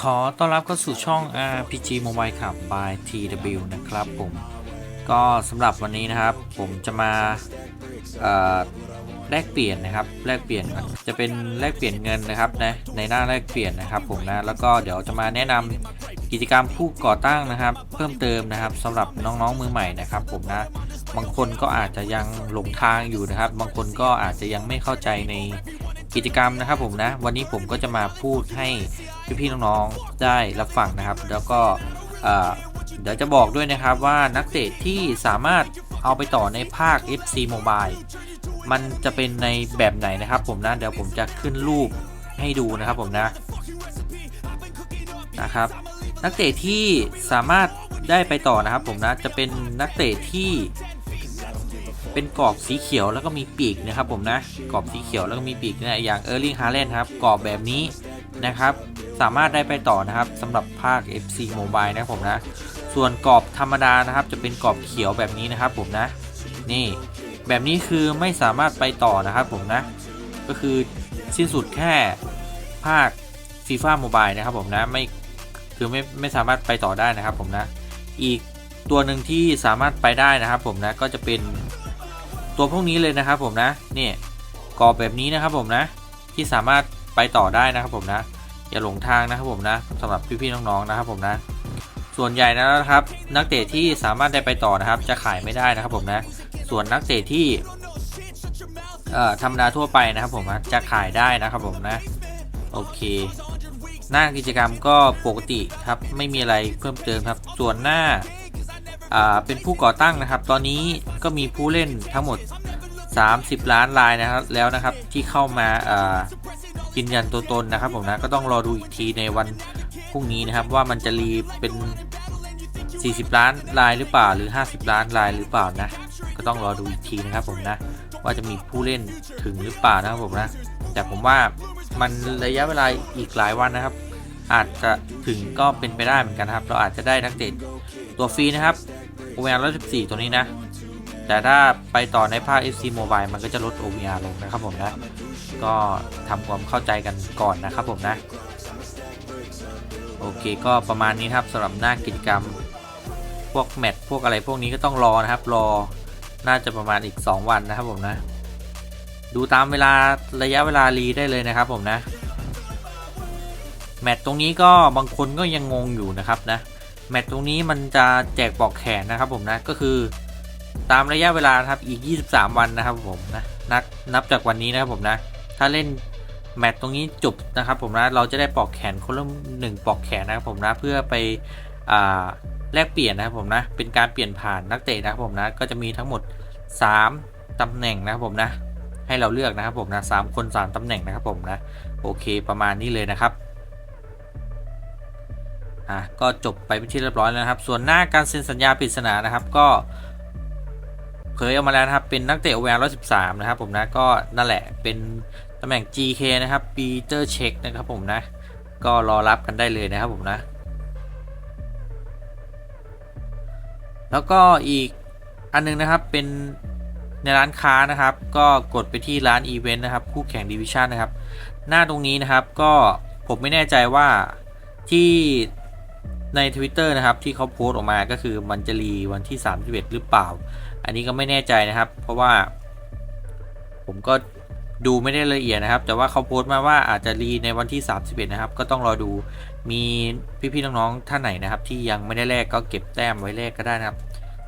ขอต้อนรับเข้าสู่ช่อง RPG Mobile ขับ by TW นะครับผม ก็สำหรับวันนี้นะครับ ผมจะมาแลกเปลี่ยนนะครับแลกเปลี่ยนจะเป็นแลกเปลี่ยนเงินนะครับนะในหน้าแลกเปลี่ยนนะครับผมนะแล้วก็เดี๋ยวจะมาแนะนำกิจกรรมผู้ก่อตั้งนะครับ เพิ่มเติมนะครับสำหรับน้องๆมือใหม่นะครับ ผมนะบางคนก็อาจจะยังหลงทางอยู่นะครับ บางคนก็อาจจะยังไม่เข้าใจในกิจกรรมนะครับ ผมนะ วันนี้ผมก็จะมาพูดให้ พี่ๆน้องๆได้รับฟังนะครับ แล้วก็เดี๋ยวจะบอกด้วยนะครับว่านักเตะที่สามารถเอาไปต่อในภาค FC Mobile มันจะเป็นในแบบไหนนะครับ ผมนะ เดี๋ยวผมจะขึ้นรูปให้ดูนะครับผมนะนะครับ นักเตะที่สามารถได้ไปต่อนะครับผมนะจะเป็นนักเตะที่ เป็นกรอบสีเขียวแล้วก็มีปีกนะครับผมนะกรอบสีเขียวแล้วก็มีปีกนะอย่างเออร์ลิงฮาเลนครับกรอบแบบนี้นะครับ สามารถได้ไปต่อนะครับสำหรับภาค FC Mobile นะครับผมนะ ส่วนกรอบธรรมดานะครับ จะเป็นกรอบเขียวแบบนี้นะครับผมนะ นี่ แบบนี้คือไม่สามารถไปต่อนะครับผมนะ ก็คือสิ้นสุดแค่ภาค FIFA Mobile นะครับผมนะไม่คือไม่ไม่สามารถไปต่อได้นะครับผมนะ อีกตัวหนึ่งที่สามารถไปได้นะครับผมนะก็จะเป็นตัวพวกนี้เลยนะครับผมนะนี่กรอบแบบนี้นะครับผมนะที่สามารถไปต่อได้นะครับผมนะ อย่าหลงทางนะครับผมนะสำหรับพี่ๆน้องๆนะครับผมนะ ส่วนใหญ่นะครับ นักเตะที่สามารถได้ไปต่อนะครับ จะขายไม่ได้นะครับผมนะ ส่วนนักเตะที่ธรรมดาทั่วไปนะครับผมนะจะขายได้นะครับผมนะ โอเค หน้ากิจกรรมก็ปกติครับไม่มีอะไรเพิ่มเติมครับ ส่วนหน้าเป็นผู้ก่อตั้งนะครับ ตอนนี้ก็มีผู้เล่นทั้งหมด 30 ล้านรายนะครับแล้วนะครับที่เข้ามาา ยืนยันตัวตนนะครับผมนะก็ต้องรอดูอีกทีในวันพรุ่งนี้นะครับว่ามันจะรีเป็น 40 ล้านรายหรือเปล่าหรือ 50 ล้านรายหรือเปล่านะ ก็ต้องรอดูอีกทีนะครับผมนะว่าจะมีผู้เล่นถึงหรือเปล่านะครับผมนะแต่ผมว่ามันระยะเวลาอีกหลายวันนะครับ อาจจะถึงก็เป็นไปได้เหมือนกันนะครับ เราอาจจะได้นักเตะตัวฟรีนะครับโอเวอร์114ตัวนี้นะ แต่ถ้าไปต่อในภาค FC Mobile มันก็จะลด OVR ลงนะครับผมนะ ก็ทำความเข้าใจกันก่อนนะครับผมนะ โอเคก็ประมาณนี้ครับสำหรับหน้ากิจกรรม พวกแมตช์พวกอะไรพวกนี้ก็ต้องรอนะครับ รอน่าจะประมาณอีก 2 วันนะครับผมนะ ดูตามเวลาระยะเวลารีได้เลยนะครับผมนะ แมตช์ตรงนี้ก็บางคนก็ยังงงอยู่นะครับนะ แมตช์ตรงนี้มันจะแจกปอกแขนนะครับผมนะก็คือ ตามระยะเวลาครับอีก 23 วันนะครับผมนะนับนับจากวันนี้นะครับผมนะ ถ้าเล่นแมตช์ตรงนี้จบนะครับผมนะเราจะได้ปลอกแขนคนละหนึ่งปลอกแขนนะครับผมนะเพื่อไปอ่าแลกเปลี่ยนนะครับผมนะเป็นการเปลี่ยนผ่านนักเตะนะครับผมนะก็จะมีทั้งหมด 3ตำแหน่งนะครับผมนะให้เราเลือกนะครับผมนะสามคนสามตำแหน่งนะครับผมนะโอเคประมาณนี้เลยนะครับอะก็จบไปเป็นที่เรียบร้อยแล้วนะครับ ส่วนหน้าการเซ็นสัญญาปริศนานะครับก็ ยออกมาแล้วนะครับ เป็นนักเตะแวร์113นะครับผมนะก็นั่นแหละเป็นตำแหน่ง GK นะครับปีเตอร์เช็คนะครับผมนะ ก็รอรับกันได้เลยนะครับผมนะ แล้วก็อีกอันนึงนะครับเป็นในร้านค้านะครับ ก็กดไปที่ร้านอีเวนต์นะครับคู่แข่งดิวิชันนะครับ หน้าตรงนี้นะครับก็ผมไม่แน่ใจว่าที่ ใน Twitter นะครับที่เขาโพสต์ออกมาก็คือมันจะรีวันที่31หรือเปล่า อันนี้ก็ไม่แน่ใจนะครับ เพราะว่า ผมก็ดูไม่ได้ละเอียดนะครับ แต่ว่าเขาโพสต์มาว่าอาจจะรีในวันที่ 31 นะครับ ก็ต้องรอดูมีพี่ๆน้องๆท่านไหนนะครับ ที่ยังไม่ได้แลกก็เก็บแต้มไว้แลกก็ได้นะครับ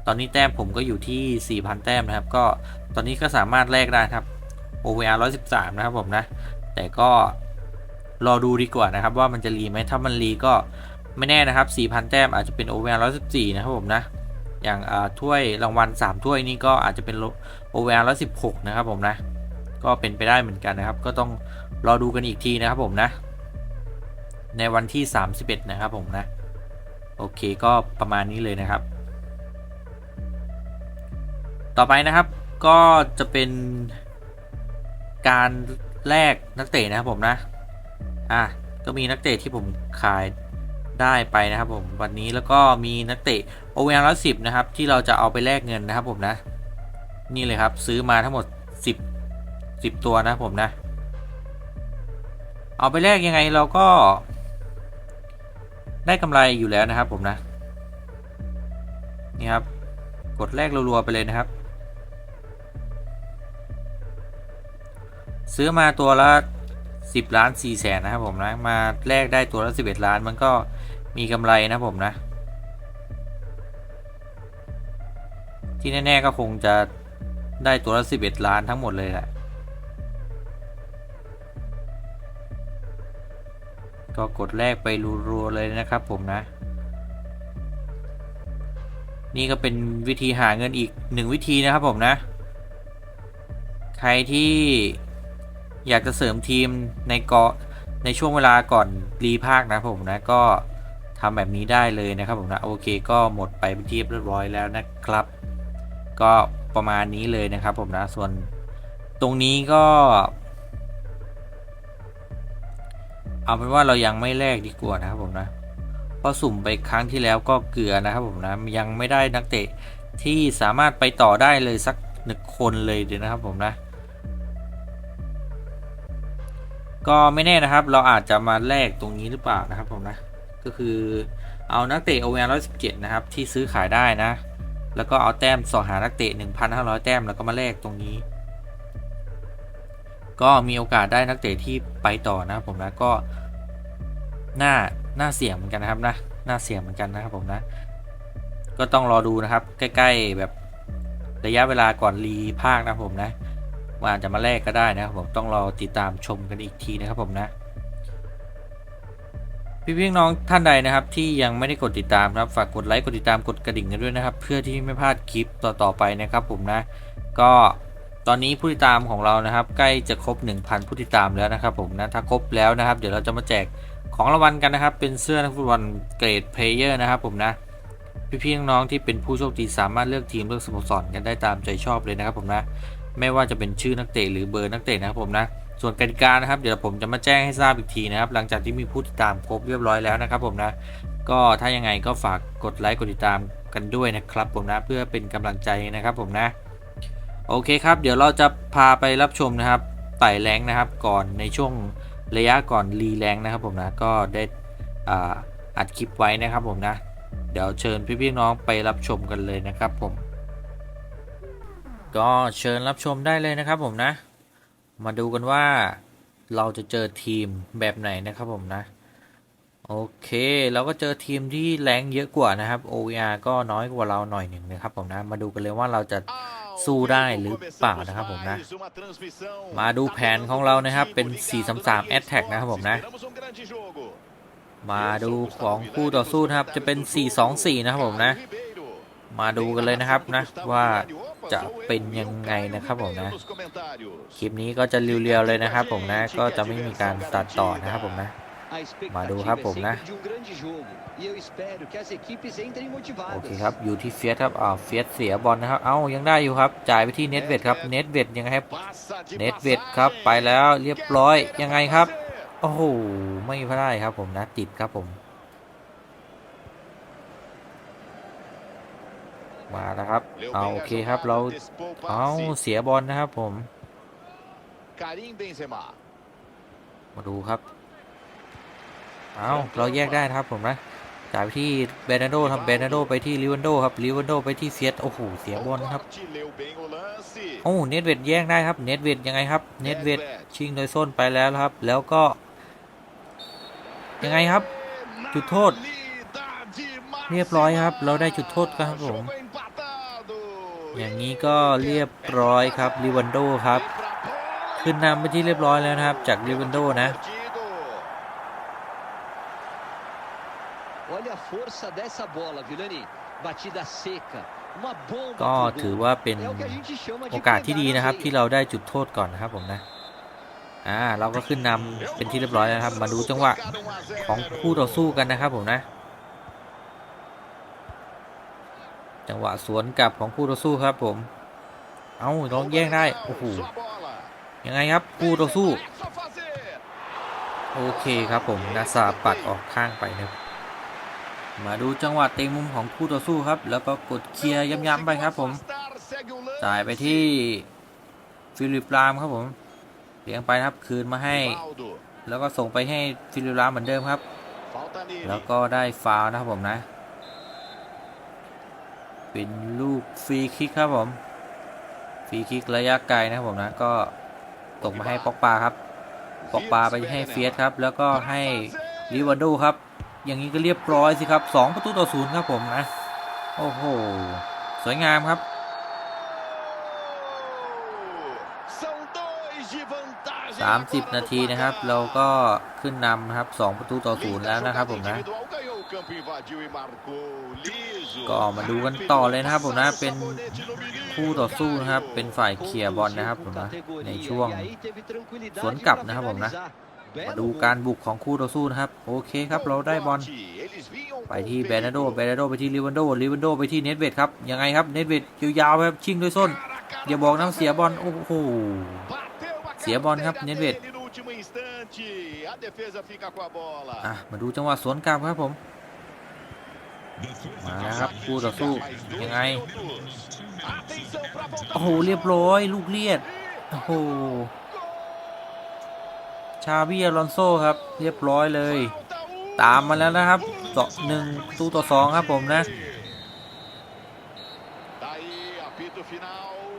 ตอนนี้แต้มผมก็อยู่ที่ 4,000 แต้มนะครับ ก็ตอนนี้ก็สามารถแลกได้ครับ OVR 113 นะครับผมนะ แต่ก็รอดูดีกว่านะครับ ว่ามันจะรีไหมถ้ามันรีก็ ไม่แน่นะครับ 4,000 แต้มอาจจะเป็น OVR 114นะครับผมนะ อย่างถ้วยรางวัล 3 ถ้วยนี่ก็อาจจะเป็น OVR 116นะครับผมนะ ก็เป็นไปได้เหมือนกันนะครับ ก็ต้องรอดูกันอีกทีนะครับผมนะ ในวันที่ 31 นะครับผมนะ โอเคก็ประมาณนี้เลยนะครับ ต่อไปนะครับก็จะเป็นการแลกนักเตะนะครับผมนะ อะ ก็มีนักเตะที่ผมขาย ได้ไปนะครับผมวันนี้แล้วก็มีนักเตะโอเวอร์ร้อยสิบนะครับที่เราจะเอาไปแลกเงินนะครับผมนะ นี่เลยครับซื้อมาทั้งหมด 10 10 ตัวนะผมนะ เอาไปแลกยังไงเราก็ ได้กำไรอยู่แล้วนะครับผมนะ นี่ครับ กดแรกรัวๆไปเลยนะครับ ซื้อมาตัวละ10 ล้าน4แสนนะครับผมนะมาแลกได้ตัวละ 11 ล้านมันก็ มีกำไรนะผมนะ ที่แน่ ๆ ก็คงจะได้ตัวละ 11 ล้านทั้งหมดเลยแหละ ก็กดแรกไปรัวๆเลยนะครับผมนะ นี่ก็เป็นวิธีหาเงินอีกหนึ่งวิธีนะครับผมนะ ใครที่อยากจะเสริมทีมในเกาะในช่วงเวลาก่อนรีภาคนะผมนะก็ ทำแบบนี้ได้เลยนะครับผมนะโอเคก็หมดไปเป็นที่เรียบร้อยแล้วนะครับ ก็ประมาณนี้เลยนะครับผมนะส่วนตรงนี้ก็ เอาเป็นว่าเรายังไม่แลกดีกว่านะครับผมนะเพราะสุ่มไปครั้งที่แล้วก็เกลือนะครับผมนะยังไม่ได้นักเตะที่สามารถไปต่อได้เลยสักหนึ่งคนเลยเดี๋ยวนะครับผมนะ ก็ไม่แน่นะครับ เราอาจจะมาแลกตรงนี้หรือเปล่านะครับผมนะ ก็คือเอานักเตะ o อเวน117 นะครับ ที่ซื้อขายได้นะ แล้วก็เอาแต้มสอหานักเตะ 1,500 แต้มแล้วก็มาแลกตรงนี้ ก็มีโอกาสได้นักเตะที่ไปต่อนะผมนะก็น่าน่าเสี่ยงเหมือนกันนะครับนะน่าเสี่ยงเหมือนกันนะครับผมนะ ก็ต้องรอดูนะครับ ใกล้ ๆ แบบระยะเวลาก่อนรีภาคนะผมนะว่าอาจจะมาแลกก็ได้นะครับผมต้องรอติดตามชมกันอีกทีนะครับผมนะ พี่พี่น้องท่านใดนะครับที่ยังไม่ได้กดติดตามนะครับฝากกดไลค์กดติดตามกดกระดิ่งกันด้วยนะครับ เพื่อที่ไม่พลาดคลิปต่อๆไปนะครับ ผมนะ ก็ตอนนี้ผู้ติดตามของเรานะครับ ใกล้จะครบ 1,000 ผู้ติดตามแล้วนะครับ ผมนะถ้าครบแล้วนะครับ เดี๋ยวเราจะมาแจกของรางวัลกันนะครับ เป็นเสื้อนักฟุตบอลเกรดเพลเยอร์นะครับ ผมนะ พี่ๆน้องๆที่เป็นผู้โชคดีสามารถเลือกทีมเลือกสโมสรกันได้ตามใจชอบเลยนะครับ ผมนะ ไม่ว่าจะเป็นชื่อนักเตะหรือเบอร์นักเตะนะครับผมนะ ส่วนกติกานะครับ เดี๋ยวผมจะมาแจ้งให้ทราบอีกทีนะครับ หลังจากที่มีผู้ติดตามครบเรียบร้อยแล้วนะครับผมนะ ก็ถ้ายังไงก็ฝากกดไลค์กดติดตามกันด้วยนะครับผมนะเพื่อเป็นกำลังใจนะครับผมนะ โอเคครับเดี๋ยวเราจะพาไปรับชมนะครับไต่แรงนะครับก่อนในช่วงระยะก่อนรีแรงนะครับผมนะก็ได้อ่าอัดคลิปไว้นะครับผมนะ เดี๋ยวเชิญพี่ๆน้องไปรับชมกันเลยนะครับผม ก็เชิญรับชมได้เลยนะครับผมนะ มาดูกันว่าเราจะเจอทีมแบบไหนนะครับผมนะ โอเค เราก็เจอทีมที่แรงเยอะกว่านะครับ OVR ก็น้อยกว่าเราหน่อยหนึ่งนะครับผมนะ มาดูกันเลยว่าเราจะสู้ได้หรือเปล่านะครับผมนะ มาดูแผนของเรานะครับ เป็น 433 Attack นะครับผมนะ มาดูของคู่ต่อสู้นะครับ จะเป็น 424 นะครับผมนะ มาดูกันเลยนะครับนะว่าจะเป็นยังไงนะครับผมนะ คลิปนี้ก็จะเรียวๆเลยนะครับผมนะก็จะไม่มีการตัดต่อนะครับผมนะ มาดูครับผมนะโอเคครับอยู่ที่เฟียสครับอ่าเฟียสเสียบอลนะครับ เอ้ายังได้อยู่ครับ จ่ายไปที่เน็ตเวทครับเน็ตเวทยังไงครับเน็ตเวทครับไปแล้วเรียบร้อยยังไงครับโอ้โหไม่พลาดครับผมนะติดครับผม มาแล้วครับ เอาโอเคครับเราเอาเสียบอลนะครับผม มาดูครับ เอาเราแยกได้นะครับผมนะจ่ายไปที่เบรนาโดครับเบรนาโดไปที่ลิวันโดครับลิวันโดไปที่เฟียสโอ้โหเสียบอลครับโอ้เน็ตเวทแย่งได้ครับเน็ตเวทยังไงครับเน็ตเวทชิงโดยส้นไปแล้วครับ แล้วก็ ยังไงครับ จุดโทษ เรียบร้อยครับ เราได้จุดโทษครับผม อย่างนี้ก็เรียบร้อยครับลิวันโดครับ ขึ้นนำไปที่เรียบร้อยแล้วนะครับ จากลิวันโดนะ ก็ถือว่าเป็นโอกาสที่ดีนะครับ ที่เราได้จุดโทษก่อนนะครับผมนะอ่าเราก็ขึ้นนำเป็นที่เรียบร้อยแล้วนะครับ มาดูจังหวะของคู่ต่อสู้กันนะครับผมนะ จังหวะสวนกลับของคู่ต่อสู้ครับผม เอาลองแย่งได้ โอ้โห ยังไงครับคู่ต่อสู้ โอเคครับผม นาซาปัดออกข้างไปนะครับมาดูจังหวะเตะมุมของคู่ต่อสู้ครับ แล้วก็กดเคลียร์ย้ำๆไปครับผม จ่ายไปที่ฟิลิปลามครับผม เลี้ยงไปครับคืนมาให้ แล้วก็ส่งไปให้ฟิลิปลามเหมือนเดิมครับ แล้วก็ได้ฟาวนะครับผมนะ เป็นลูกฟรีคิกครับผมฟรีคิกระยะไกลนะครับผมนะก็ตกมาให้ปอกปาครับปอกปาไปให้เฟียสครับ แล้วก็ให้ลิวานโดครับ อย่างนี้ก็เรียบร้อยสิครับ 2 ประตูต่อศูนย์ครับผมนะ โอ้โห สวยงามครับ São dois de vantagem. 30 นาทีนะครับ เราก็ขึ้นนำนะครับ 2 ประตูต่อศูนย์แล้วนะครับผมนะ ก็มาดูกันต่อเลยนะครับผมนะเป็นคู่ต่อสู้นะครับ เป็นฝ่ายเคลียร์บอลนะครับผมนะในช่วงสวนกลับนะครับผมนะมาดูการบุกของคู่ต่อสู้นะครับ โอเคครับเราได้บอล Eles vinham ไปที่แบรนาโดแบรนาโดไปที่ลิวันโดลิวันโดไปที่เนตเวดครับยังไงครับเนตเวดยาวๆครับชิงด้วยส้นอย่าบอกนะว่าเสียบอลโอ้โห Bateu a เสียบอลครับ canela เนตเวด dele no último instante. A defesa fica com a bola. อะมาดูจังหวะสวนกลับครับผม มาแล้วครับคู่ต่อสู้ยังไง โอ้โห เรียบร้อย ลูกเลียด โอ้โห ชาบีอลอนโซครับ เรียบร้อยเลย ตามมาแล้วนะครับต่อหนึ่งตู้ต่อสองครับผมนะ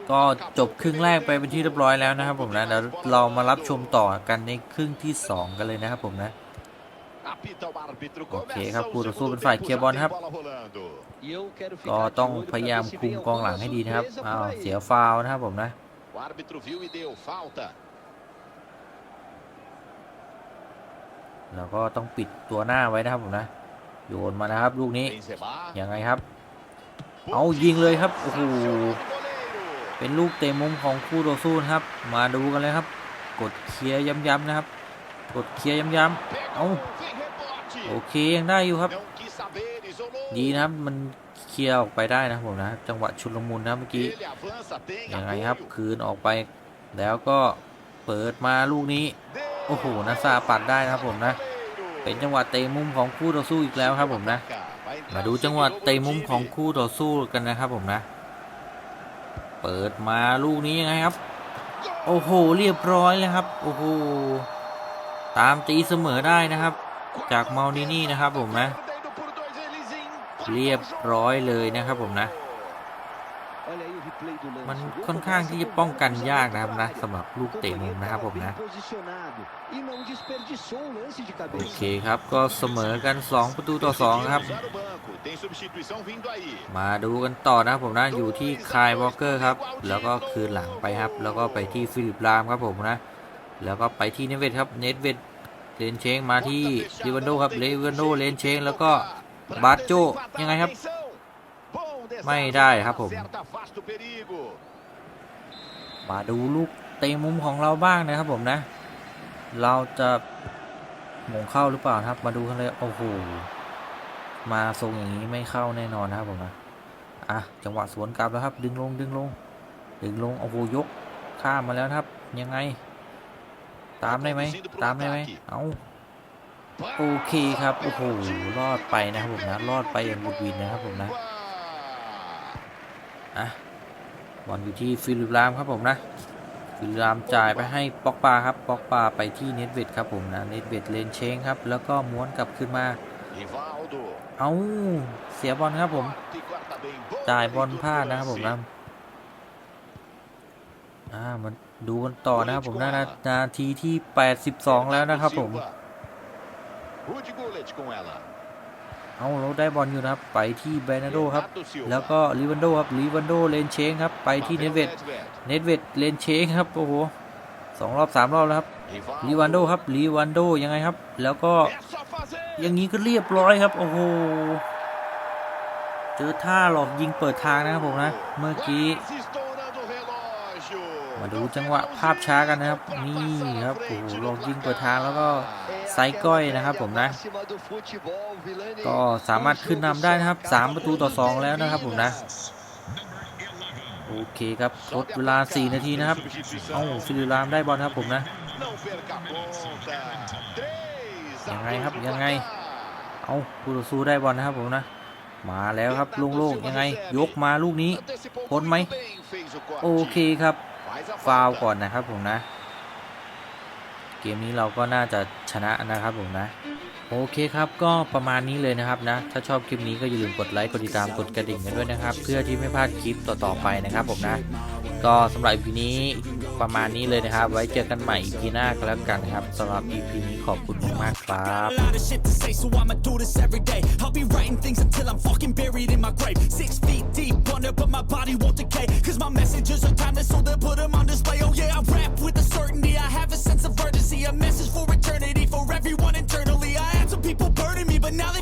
ก็จบครึ่งแรกไปเป็นที่เรียบร้อยแล้วนะครับผมนะเดี๋ยวเรามารับชมต่อกันในครึ่งที่ 2 กันเลยนะครับผมนะ โอเค Começa ครับ o คู่ต่อสู้ segundo เป็นฝ่าย tempo, เคลียร์ já บอล tem ครับ bola rolando. ก็ต้องพยายามคุมกองหลังให้ดีนะครับอ้าวเสียฟาวล์นะครับผมนะ O árbitro viu e deu falta. แล้วก็ต้องปิดตัวหน้าไว้นะครับผมนะ โยนมานะครับลูกนี้ Benzema. ยังไงครับ เอายิงเลยครับโอ้โห Goleiro. เป็นลูกเตะมุมของคู่ต่อสู้นะครับ มาดูกันเลยครับ กดเคลียร์ย้ำๆนะครับ กดเคลียร์ย้ำ Au. Pegou, vem rebote. โอเคยังได้อยู่ครับ ดีนะครับมันเคลียร์ออกไปได้นะผมนะ จังหวะชุลมุนนะเมื่อกี้ยังไงครับ คืนออกไป แล้วก็เปิดมาลูกนี้ โอ้โหนาซาปัดได้นะครับผมนะ เป็นจังหวะเตะมุมของคู่ต่อสู้อีกแล้วครับผมนะ มาดูจังหวะเตะมุมของคู่ต่อสู้กันนะครับผมนะ เปิดมาลูกนี้ยังไงครับ โอ้โห เรียบร้อยเลยครับ โอ้โห ตามตีเสมอได้นะครับ จากเมานินี่นะครับผมนะ เรียบร้อยเลยนะครับผมนะ มันค่อนข้างที่จะป้องกันยากนะครับนะสำหรับลูกเตะมุมนะครับผมนะ โอเคครับก็เสมอกัน 2 ประตูต่อ2ครับ มาดูกันต่อนะครับผมนะอยู่ที่คายวอลเกอร์ครับ แล้วก็คืนหลังไปครับ แล้วก็ไปที่ฟิลิปลามครับผมนะ แล้วก็ไปที่เนเวดครับเนเวด เลนเชงมาที่ลิวันโดครับเลวันโดเลนเชงแล้วก็บาโจยังไงครับ ไม่ได้ครับผม Acerta, afasta o perigo. มาดูลูกเตะมุมของเราบ้างนะครับผมนะ เราจะหมงเข้าหรือเปล่านะครับ มาดูกันเลยโอ้โหมาทรงอย่างนี้ไม่เข้าแน่นอนนะครับผมนะอะจังหวะสวนกลับแล้วครับ ดึงลงดึงลง ดึงลงโอ้โหยกข้ามมาแล้วนะครับ ยังไง ตามได้ไหมตามได้ไหมเอาโอเคครับ โอ้โห รอดไปนะครับผมนะ รอดไปอย่างบุดหวินนะครับผมนะ อะ บอลอยู่ที่ฟิลิปลามครับผมนะ ฟิลิปลามจ่ายไปให้ปอกปาครับปอกปาไปที่เนตเวดครับผมนะ เนตเวดเลนเชงครับ แล้วก็ม้วนกลับขึ้นมา Rivaldo. เอาเสียบอลครับผม E corta bem. Bom จ่ายบอล momento พลาด do นะครับผม lance. นะ อ่า มัน ดูกันต่อนะครับผมนะนานาทีที่ 82 แล้วนะครับผม Rudy Gullit com ela. เอาเราได้บอลอยู่นะครับ ไปที่เบรนาโดครับ Renato Silva. แล้วก็ลิวันโดครับลิวันโดเลนเชงครับ ไปที่เนตเวด Nedved. เนตเวดเลนเชงครับ โอ้โหสองรอบสามรอบแล้วครับ Rivaldo. ลิวันโดครับลิวันโดยังไงครับ แล้วก็ É só fazer. อย่างนี้ก็เรียบร้อยครับ โอ้โห เจอท่าหลอกยิงเปิดทางนะครับผมนะ เมื่อกี้ มาดูจังหวะภาพช้ากันนะครับ นี่ครับโอ้โหลอกยิงเปิดทางแล้วก็ไซก้อยนะครับผมนะ ก็สามารถขึ้นนำได้นะครับ 3 ประตูต่อ 2 แล้วนะครับผมนะ โอเคครับทดเวลา 4 นาทีนะครับ เอ้าฟิลิปลามได้บอลครับผมนะ ยังไงครับยังไง เอาคู่ต่อสู้ได้บอลนะครับผมนะ มาแล้วครับโล่งๆยังไง ยกมาลูกนี้พ้นไหม โอเคครับ ฟาวก่อนนะครับผมนะ เกมนี้เราก็น่าจะชนะนะครับผมนะ โอเคครับก็ประมาณนี้เลยนะครับนะ ถ้าชอบคลิปนี้ก็อย่าลืมกดไลค์กดติดตามกดกระดิ่งกันด้วยนะครับ เพื่อที่ไม่พลาดคลิปต่อๆไปนะครับผมนะ ก็สำหรับ EP นี้ ประมาณนี้เลยนะครับ ไว้เจอกันใหม่อีพีหน้าก็แล้วกันครับสำหรับอีพีนี้ขอบคุณมากครับ a message for eternity for everyone internally. I had some people burning me, but now they